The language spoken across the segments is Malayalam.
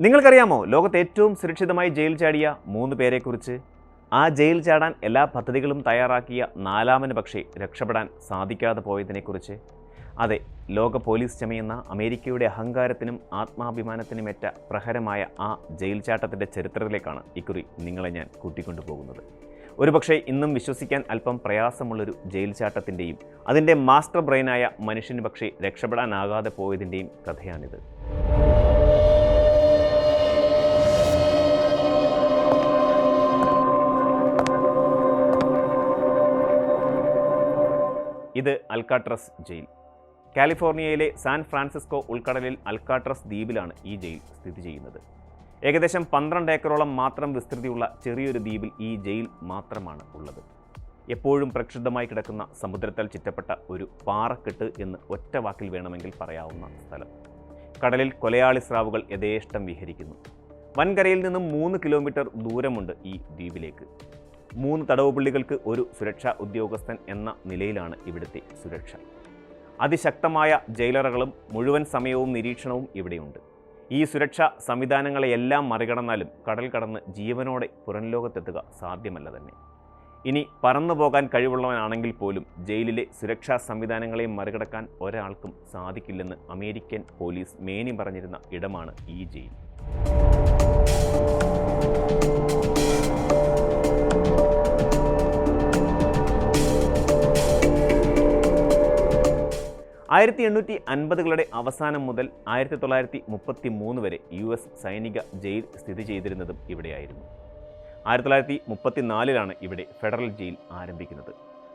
നിങ്ങൾക്കറിയാമോ ലോകത്ത് ഏറ്റവും സുരക്ഷിതമായി ജയിൽ ചാടിയ മൂന്ന് പേരെക്കുറിച്ച്? ആ ജയിൽ ചാടാൻ എല്ലാ പദ്ധതികളും തയ്യാറാക്കിയ നാലാമന് പക്ഷേ രക്ഷപ്പെടാൻ സാധിക്കാതെ പോയതിനെക്കുറിച്ച്. അതെ ലോക പോലീസ് ചമയുന്ന അമേരിക്കയുടെ അഹങ്കാരത്തിനും ആത്മാഭിമാനത്തിനും ഏറ്റ പ്രഹരമായ ആ ജയിൽ ചാട്ടത്തിന്റെ ചരിത്രത്തിലേക്കാണ് ഇക്കുറി നിങ്ങളെ ഞാൻ കൂട്ടിക്കൊണ്ടുപോകുന്നത്. ഒരുപക്ഷെ ഇന്നും വിശ്വസിക്കാൻ അല്പം പ്രയാസമുള്ളൊരു ജയിൽ ചാട്ടത്തിന്റെയും അതിന്റെ മാസ്റ്റർ ബ്രെയിനായ മനുഷ്യന് പക്ഷേ രക്ഷപ്പെടാനാകാതെ പോയതിന്റെയും കഥയാണിത്. ഇത് അൽക്കാട്രസ് ജയിൽ. കാലിഫോർണിയയിലെ സാൻ ഫ്രാൻസിസ്കോ ഉൾക്കടലിൽ അൽക്കാട്രസ് ദ്വീപിലാണ് ഈ ജയിൽ സ്ഥിതി ചെയ്യുന്നത്. ഏകദേശം പന്ത്രണ്ട് ഏക്കറോളം മാത്രം വിസ്തൃതിയുള്ള ചെറിയൊരു ദ്വീപിൽ ഈ ജയിൽ മാത്രമാണ് ഉള്ളത്. എപ്പോഴും പ്രക്ഷുബ്ധമായി കിടക്കുന്ന സമുദ്രത്താൽ ചുറ്റപ്പെട്ട ഒരു പാറക്കെട്ട് എന്ന് ഒറ്റ വാക്കിൽ വേണമെങ്കിൽ പറയാവുന്ന സ്ഥലം. കടലിൽ കൊലയാളി സ്രാവുകൾ യഥേഷ്ടം വിഹരിക്കുന്നു. വൻകരയിൽ നിന്നും മൂന്ന് കിലോമീറ്റർ ദൂരമുണ്ട് ഈ ദ്വീപിലേക്ക്. മൂന്ന് തടവുപുള്ളികൾക്ക് ഒരു സുരക്ഷാ ഉദ്യോഗസ്ഥൻ എന്ന നിലയിലാണ് ഇവിടുത്തെ സുരക്ഷ. അതിശക്തമായ ജയിലറകളും മുഴുവൻ സമയവും നിരീക്ഷണവും ഇവിടെയുണ്ട്. ഈ സുരക്ഷാ സംവിധാനങ്ങളെയെല്ലാം മറികടന്നാലും കടൽ കടന്ന് ജീവനോടെ പുറം ലോകത്തെത്തുക സാധ്യമല്ല തന്നെ. ഇനി പറന്നു പോകാൻ കഴിവുള്ളവനാണെങ്കിൽ പോലും ജയിലിലെ സുരക്ഷാ സംവിധാനങ്ങളെ മറികടക്കാൻ ഒരാൾക്കും സാധിക്കില്ലെന്ന് അമേരിക്കൻ പോലീസ് മേനി പറഞ്ഞിരുന്ന ഇടമാണ് ഈ ജയിൽ. ആയിരത്തി എണ്ണൂറ്റി അൻപതുകളുടെ അവസാനം മുതൽ ആയിരത്തി തൊള്ളായിരത്തി മുപ്പത്തി മൂന്ന് വരെ യു എസ് സൈനിക ജയിൽ സ്ഥിതി ചെയ്തിരുന്നതും ഇവിടെയായിരുന്നു. ആയിരത്തി തൊള്ളായിരത്തി മുപ്പത്തിനാലിലാണ് ഇവിടെ ഫെഡറൽ ജയിൽ ആരംഭിക്കുന്നത്.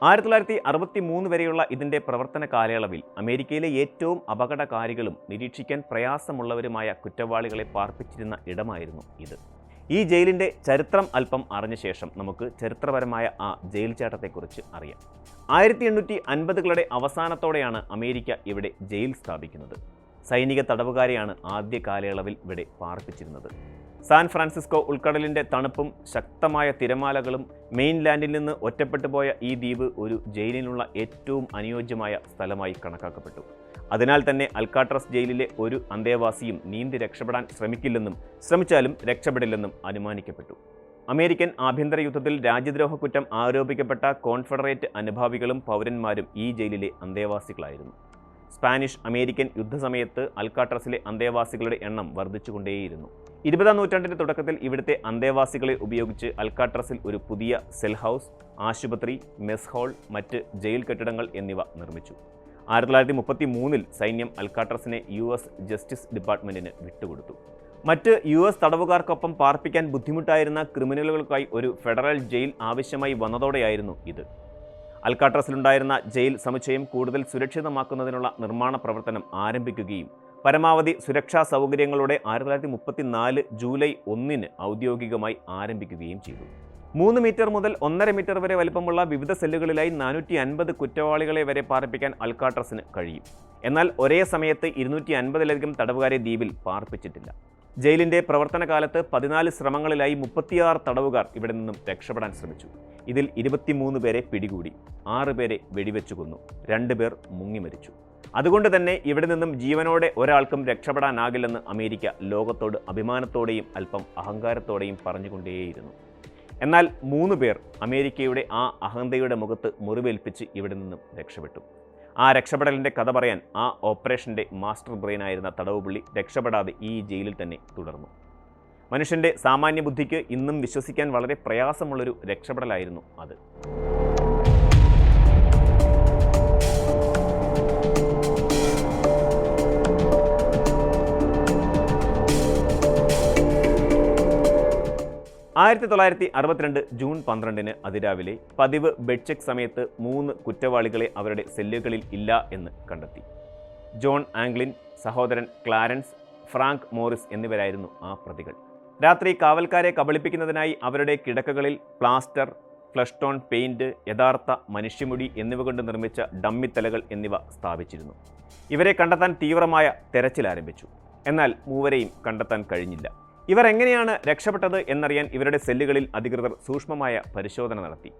ആയിരത്തി തൊള്ളായിരത്തി അറുപത്തി മൂന്ന് വരെയുള്ള ഇതിന്റെ പ്രവർത്തന കാലയളവിൽ അമേരിക്കയിലെ ഏറ്റവും അപകടകാരികളും നിരീക്ഷിക്കാൻ പ്രയാസമുള്ളവരുമായ കുറ്റവാളികളെ പാർപ്പിച്ചിരുന്ന ഇടമായിരുന്നു ഇത്. ഈ ജയിലിന്റെ ചരിത്രം അല്പം അറിഞ്ഞ ശേഷം നമുക്ക് ചരിത്രപരമായ ആ ജയിൽ ചാട്ടത്തെക്കുറിച്ച് അറിയാം. ആയിരത്തി എണ്ണൂറ്റി അൻപതുകളുടെ അവസാനത്തോടെയാണ് അമേരിക്ക ഇവിടെ ജയിൽ സ്ഥാപിക്കുന്നത്. സൈനിക തടവുകാരെയാണ് ആദ്യ കാലയളവിൽ ഇവിടെ പാർപ്പിച്ചിരുന്നത്. സാൻ ഫ്രാൻസിസ്കോ ഉൾക്കടലിന്റെ തണുപ്പും ശക്തമായ തിരമാലകളും മെയിൻലാൻഡിൽ നിന്ന് ഒറ്റപ്പെട്ടു പോയ ഈ ദ്വീപ് ഒരു ജയിലിനുള്ള ഏറ്റവും അനുയോജ്യമായ സ്ഥലമായി കണക്കാക്കപ്പെട്ടു. അതിനാൽ തന്നെ അൽക്കാട്രസ് ജയിലിലെ ഒരു അന്തേവാസിയും നീന്തി രക്ഷപ്പെടാൻ ശ്രമിക്കില്ലെന്നും ശ്രമിച്ചാലും രക്ഷപ്പെടില്ലെന്നും അനുമാനിക്കപ്പെട്ടു. അമേരിക്കൻ ആഭ്യന്തര യുദ്ധത്തിൽ രാജ്യദ്രോഹ കുറ്റം ആരോപിക്കപ്പെട്ട കോൺഫെഡറേറ്റ് അനുഭാവികളും പൗരന്മാരും ഈ ജയിലിലെ അന്തേവാസികളായിരുന്നു. സ്പാനിഷ് അമേരിക്കൻ യുദ്ധസമയത്ത് അൽക്കാട്രസിലെ അന്തേവാസികളുടെ എണ്ണം വർദ്ധിച്ചുകൊണ്ടേയിരുന്നു. ഇരുപതാം നൂറ്റാണ്ടിന്റെ തുടക്കത്തിൽ ഇവിടുത്തെ അന്തേവാസികളെ ഉപയോഗിച്ച് അൽക്കാട്രസിൽ ഒരു പുതിയ സെൽ ഹൗസ് ആശുപത്രി മെസ് ഹാൾ മറ്റ് ജയിൽ കെട്ടിടങ്ങൾ എന്നിവ നിർമ്മിച്ചു. ആയിരത്തി തൊള്ളായിരത്തി മുപ്പത്തി മൂന്നിൽ സൈന്യം അൽക്കാട്രസിനെ യു എസ് ജസ്റ്റിസ് ഡിപ്പാർട്ട്മെന്റിന് വിട്ടുകൊടുത്തു. മറ്റ് യു എസ് തടവുകാർക്കൊപ്പം പാർപ്പിക്കാൻ ബുദ്ധിമുട്ടായിരുന്ന ക്രിമിനലുകൾക്കായി ഒരു ഫെഡറൽ ജയിൽ ആവശ്യമായി വന്നതോടെയായിരുന്നു ഇത്. അൽക്കാട്രസിലുണ്ടായിരുന്ന ജയിൽ സമുച്ചയം കൂടുതൽ സുരക്ഷിതമാക്കുന്നതിനുള്ള നിർമ്മാണ പ്രവർത്തനം ആരംഭിക്കുകയും പരമാവധി സുരക്ഷാ സൗകര്യങ്ങളോടെ ആയിരത്തി തൊള്ളായിരത്തി മുപ്പത്തിനാല് ജൂലൈ ഒന്നിന് ഔദ്യോഗികമായി ആരംഭിക്കുകയും ചെയ്തു. മൂന്ന് മീറ്റർ മുതൽ ഒന്നര മീറ്റർ വരെ വലിപ്പമുള്ള വിവിധ സെല്ലുകളിലായി നാനൂറ്റി അൻപത് കുറ്റവാളികളെ വരെ പാർപ്പിക്കാൻ അൽക്കാട്രസിന് കഴിയും. എന്നാൽ ഒരേ സമയത്ത് ഇരുന്നൂറ്റി അൻപതിലധികം തടവുകാരെ ദ്വീപിൽ പാർപ്പിച്ചിട്ടില്ല. ജയിലിന്റെ പ്രവർത്തന കാലത്ത് പതിനാല് ശ്രമങ്ങളിലായി മുപ്പത്തിയാറ് തടവുകാർ ഇവിടെ നിന്നും രക്ഷപ്പെടാൻ ശ്രമിച്ചു. ഇതിൽ ഇരുപത്തിമൂന്ന് പേരെ പിടികൂടി ആറ് പേരെ വെടിവെച്ചു കൊന്നു രണ്ടുപേർ മുങ്ങി മരിച്ചു. അതുകൊണ്ട് തന്നെ ഇവിടെ നിന്നും ജീവനോടെ ഒരാൾക്കും രക്ഷപ്പെടാനാകില്ലെന്ന് അമേരിക്ക ലോകത്തോട് അഭിമാനത്തോടെയും അല്പം അഹങ്കാരത്തോടെയും പറഞ്ഞുകൊണ്ടേയിരുന്നു. എന്നാൽ മൂന്ന് പേർ അമേരിക്കയുടെ ആ അഹന്തയുടെ മുഖത്ത് മുറിവേൽപ്പിച്ച് ഇവിടെ നിന്നും രക്ഷപ്പെട്ടു. ആ രക്ഷപ്പെടലിന്റെ കഥ പറയാൻ ആ ഓപ്പറേഷന്റെ മാസ്റ്റർ ബ്രെയിനായിരുന്ന തടവുപുള്ളി രക്ഷപ്പെടാതെ ഈ ജയിലിൽ തന്നെ തുടർന്നു. മനുഷ്യന്റെ സാമാന്യ ബുദ്ധിക്ക് ഇന്നും വിശ്വസിക്കാൻ വളരെ പ്രയാസമുള്ളൊരു രക്ഷപ്പെടലായിരുന്നു അത്. ആയിരത്തി തൊള്ളായിരത്തി അറുപത്തിരണ്ട് ജൂൺ പന്ത്രണ്ടിന് അതിരാവിലെ പതിവ് ബെഡ് ചെക്ക് സമയത്ത് മൂന്ന് കുറ്റവാളികളെ അവരുടെ സെല്ലുകളിൽ ഇല്ല എന്ന് കണ്ടെത്തി. ജോൺ ആംഗ്ലിൻ സഹോദരൻ ക്ലാരൻസ് ഫ്രാങ്ക് മോറിസ് എന്നിവരായിരുന്നു ആ പ്രതികൾ. രാത്രി കാവൽക്കാരെ കബളിപ്പിക്കുന്നതിനായി അവരുടെ കിടക്കകളിൽ പ്ലാസ്റ്റർ ഫ്ലഷ്ടോൺ പെയിന്റ് യഥാർത്ഥ മനുഷ്യമുടി എന്നിവ കൊണ്ട് നിർമ്മിച്ച ഡമ്മിത്തലകൾ എന്നിവ സ്ഥാപിച്ചിരുന്നു. ഇവരെ കണ്ടെത്താൻ തീവ്രമായ തെരച്ചിൽ ആരംഭിച്ചു. എന്നാൽ മൂവരെയും കണ്ടെത്താൻ കഴിഞ്ഞില്ല. ഇവർ എങ്ങനെയാണ് രക്ഷപ്പെട്ടത് എന്നറിയാൻ ഇവരുടെ സെല്ലുകളിൽ അധികൃതർ സൂക്ഷ്മമായ പരിശോധന നടത്തി.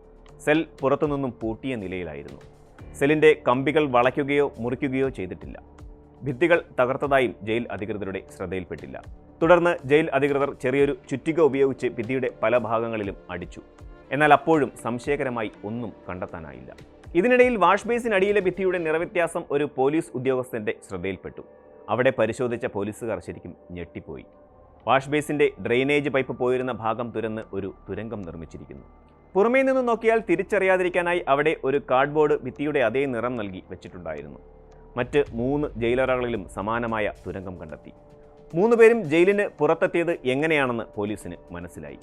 സെൽ പുറത്തുനിന്നും പൂട്ടിയ നിലയിലായിരുന്നു. സെല്ലിന്റെ കമ്പികൾ വളയ്ക്കുകയോ മുറിക്കുകയോ ചെയ്തിട്ടില്ല. ഭിത്തികൾ തകർത്തതായും ജയിൽ അധികൃതരുടെ ശ്രദ്ധയിൽപ്പെട്ടില്ല. തുടർന്ന് ജയിൽ അധികൃതർ ചെറിയൊരു ചുറ്റിക ഉപയോഗിച്ച് ഭിത്തിയുടെ പല ഭാഗങ്ങളിലും അടിച്ചു. എന്നാൽ അപ്പോഴും സംശയകരമായി ഒന്നും കണ്ടെത്താനായില്ല. ഇതിനിടയിൽ വാഷ് ബേസിനടിയിലെ ഭിത്തിയുടെ നിറവ്യത്യാസം ഒരു പോലീസ് ഉദ്യോഗസ്ഥന്റെ ശ്രദ്ധയിൽപ്പെട്ടു. അവിടെ പരിശോധിച്ച പോലീസുകാർ ശരിക്കും ഞെട്ടിപ്പോയി. വാഷ് ബേസിന്റെ ഡ്രെയിനേജ് പൈപ്പ് പോയിരുന്ന ഭാഗം തുരന്ന് ഒരു തുരങ്കം നിർമ്മിച്ചിരിക്കുന്നു. പുറമേ നിന്ന് നോക്കിയാൽ തിരിച്ചറിയാതിരിക്കാനായി അവിടെ ഒരു കാർഡ്ബോർഡ് ഭിത്തിയുടെ അതേ നിറം നൽകി വെച്ചിട്ടുണ്ടായിരുന്നു. മറ്റ് മൂന്ന് ജയിലറകളിലും സമാനമായ തുരങ്കം കണ്ടെത്തി. മൂന്ന് പേരും ജയിലിന് പുറത്തെത്തിയത് എങ്ങനെയാണെന്ന് പോലീസിന് മനസ്സിലായി.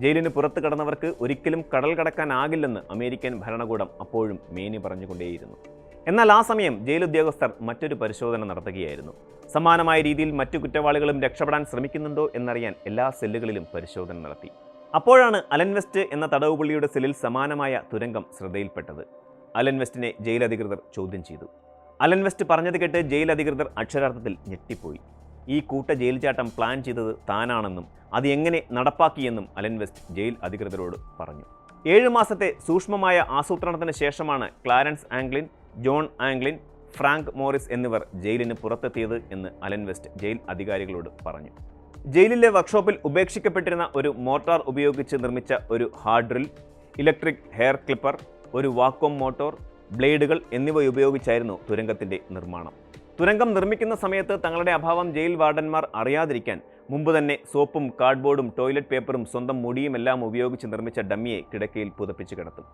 ജയിലിന് പുറത്ത് കടന്നവർക്ക് ഒരിക്കലും കടൽ കടക്കാനാകില്ലെന്ന് അമേരിക്കൻ ഭരണകൂടം അപ്പോഴും മേനി പറഞ്ഞുകൊണ്ടേയിരുന്നു. എന്നാൽ ആ സമയം ജയിൽ ഉദ്യോഗസ്ഥർ മറ്റൊരു പരിശോധന നടത്തുകയായിരുന്നു. സമാനമായ രീതിയിൽ മറ്റു കുറ്റവാളികളും രക്ഷപ്പെടാൻ ശ്രമിക്കുന്നുണ്ടോ എന്നറിയാൻ എല്ലാ സെല്ലുകളിലും പരിശോധന നടത്തി. അപ്പോഴാണ് അലൻ വെസ്റ്റ് എന്ന തടവുപുള്ളിയുടെ സെല്ലിൽ സമാനമായ തുരങ്കം ശ്രദ്ധയിൽപ്പെട്ടത്. അലൻ വെസ്റ്റിനെ ജയിൽ അധികൃതർ ചോദ്യം ചെയ്തു. അലൻ വെസ്റ്റ് പറഞ്ഞത് കേട്ട് ജയിൽ അധികൃതർ അക്ഷരാർത്ഥത്തിൽ ഞെട്ടിപ്പോയി. ഈ കൂട്ട ജയിൽ ചാട്ടം പ്ലാൻ ചെയ്തത് താനാണെന്നും അത് എങ്ങനെ നടപ്പാക്കിയെന്നും അലൻ വെസ്റ്റ് ജയിൽ അധികൃതരോട് പറഞ്ഞു. ഏഴ് മാസത്തെ സൂക്ഷ്മമായ ആസൂത്രണത്തിന് ശേഷമാണ് Clarence Anglin John Anglin Frank Morris എന്നിവർ ജയിലിന് പുറത്തെത്തിയത് എന്ന് അലൻ വെസ്റ്റ് ജയിൽ അധികാരികളോട് പറഞ്ഞു. ജയിലിലെ വർക്ക്ഷോപ്പിൽ ഉപേക്ഷിക്കപ്പെട്ടിരുന്ന ഒരു മോട്ടോർ ഉപയോഗിച്ച് നിർമ്മിച്ച ഒരു hard drill electric hair clipper ഒരു വാക്വം മോട്ടോർ ബ്ലേഡുകൾ എന്നിവ ഉപയോഗിച്ചായിരുന്നു തുരങ്കത്തിന്റെ നിർമ്മാണം. തുരങ്കം നിർമ്മിക്കുന്ന സമയത്ത് തങ്ങളുടെ അഭാവം ജയിൽ വാർഡന്മാർ അറിയാതിരിക്കാൻ മുമ്പ് തന്നെ സോപ്പും കാർഡ്ബോർഡും ടോയ്ലറ്റ് പേപ്പറും സ്വന്തം മുടിയുമെല്ലാം ഉപയോഗിച്ച് നിർമ്മിച്ച ഡമ്മിയെ കിടക്കയിൽ പുതപ്പിച്ച് കിടത്തും.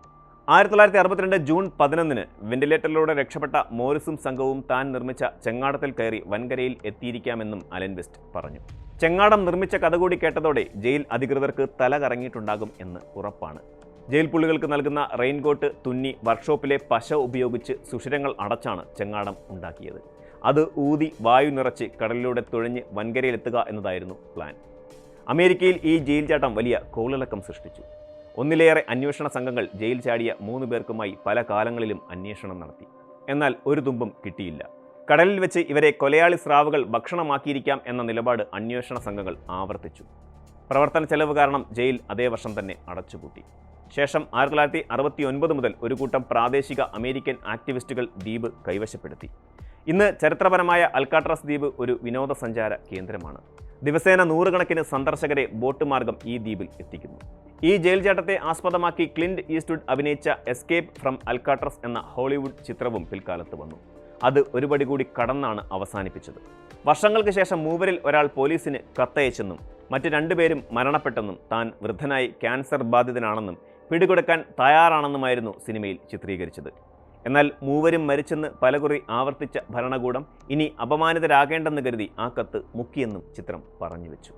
ആയിരത്തി തൊള്ളായിരത്തി അറുപത്തിരണ്ട് ജൂൺ പതിനൊന്നിന് വെന്റിലേറ്ററിലൂടെ രക്ഷപ്പെട്ട മോറിസും സംഘവും താൻ നിർമ്മിച്ച ചെങ്ങാടത്തിൽ കയറി വൻകരയിൽ എത്തിയിരിക്കാമെന്നും അലൻ വെസ്റ്റ് പറഞ്ഞു. ചെങ്ങാടം നിർമ്മിച്ച കഥ കൂടി കേട്ടതോടെ ജയിൽ അധികൃതർക്ക് തല കറങ്ങിയിട്ടുണ്ടാകും എന്ന് ഉറപ്പാണ്. ജയിൽ പുള്ളികൾക്ക് നൽകുന്ന റെയിൻകോട്ട് തുന്നി വർക്ക്ഷോപ്പിലെ പശ ഉപയോഗിച്ച് സുഷിരങ്ങൾ അടച്ചാണ് ചെങ്ങാടം ഉണ്ടാക്കിയത്. അത് ഊതി വായു നിറച്ച് കടലിലൂടെ തുഴഞ്ഞ് വൻകരയിലെത്തുക എന്നതായിരുന്നു പ്ലാൻ. അമേരിക്കയിൽ ഈ ജയിൽ ചാട്ടം വലിയ കോളിളക്കം സൃഷ്ടിച്ചു. ഒന്നിലേറെ അന്വേഷണ സംഘങ്ങൾ ജയിൽ ചാടിയ മൂന്ന് പേർക്കുമായി പല കാലങ്ങളിലും അന്വേഷണം നടത്തി. എന്നാൽ ഒരു തുമ്പും കിട്ടിയില്ല. കടലിൽ വെച്ച് ഇവരെ കൊലയാളി സ്രാവുകൾ ഭക്ഷണമാക്കിയിരിക്കാം എന്ന നിലപാട് അന്വേഷണ സംഘങ്ങൾ ആവർത്തിച്ചു. പ്രവർത്തന ചെലവ് കാരണം ജയിൽ അതേ വർഷം തന്നെ അടച്ചുപൂട്ടി. ശേഷം ആയിരത്തി തൊള്ളായിരത്തി അറുപത്തി ഒൻപത് മുതൽ ഒരു കൂട്ടം പ്രാദേശിക അമേരിക്കൻ ആക്ടിവിസ്റ്റുകൾ ദ്വീപ് കൈവശപ്പെടുത്തി. ഇന്ന് ചരിത്രപരമായ അൽക്കാട്രസ് ദ്വീപ് ഒരു വിനോദസഞ്ചാര കേന്ദ്രമാണ്. ദിവസേന നൂറുകണക്കിന് സന്ദർശകരെ ബോട്ട് മാർഗം ഈ ദ്വീപിൽ എത്തിക്കുന്നു. ഈ ജയിൽ ചാട്ടത്തെ ആസ്പദമാക്കി ക്ലിൻഡ് ഈസ്റ്റ്വുഡ് അഭിനയിച്ച എസ്കേപ്പ് ഫ്രം അൽക്കാട്രസ് എന്ന ഹോളിവുഡ് ചിത്രവും പിൽക്കാലത്ത് വന്നു. അത് ഒരുപടി കൂടി കടന്നാണ് അവസാനിപ്പിച്ചത്. വർഷങ്ങൾക്ക് ശേഷം മൂവരിൽ ഒരാൾ പോലീസിന് കത്തയച്ചെന്നും മറ്റു രണ്ടുപേരും മരണപ്പെട്ടെന്നും താൻ വൃദ്ധനായി ക്യാൻസർ ബാധിതനാണെന്നും പിടികൊടുക്കാൻ തയ്യാറാണെന്നുമായിരുന്നു സിനിമയിൽ ചിത്രീകരിച്ചത്. എന്നാൽ മൂവരും മരിച്ചെന്ന് പലകുറി ആവർത്തിച്ച ഭരണകൂടം ഇനി അപമാനിതരാകേണ്ടെന്ന് കരുതി ആ കത്ത് മുക്കിയെന്നും ചിത്രം പറഞ്ഞു വെച്ചു.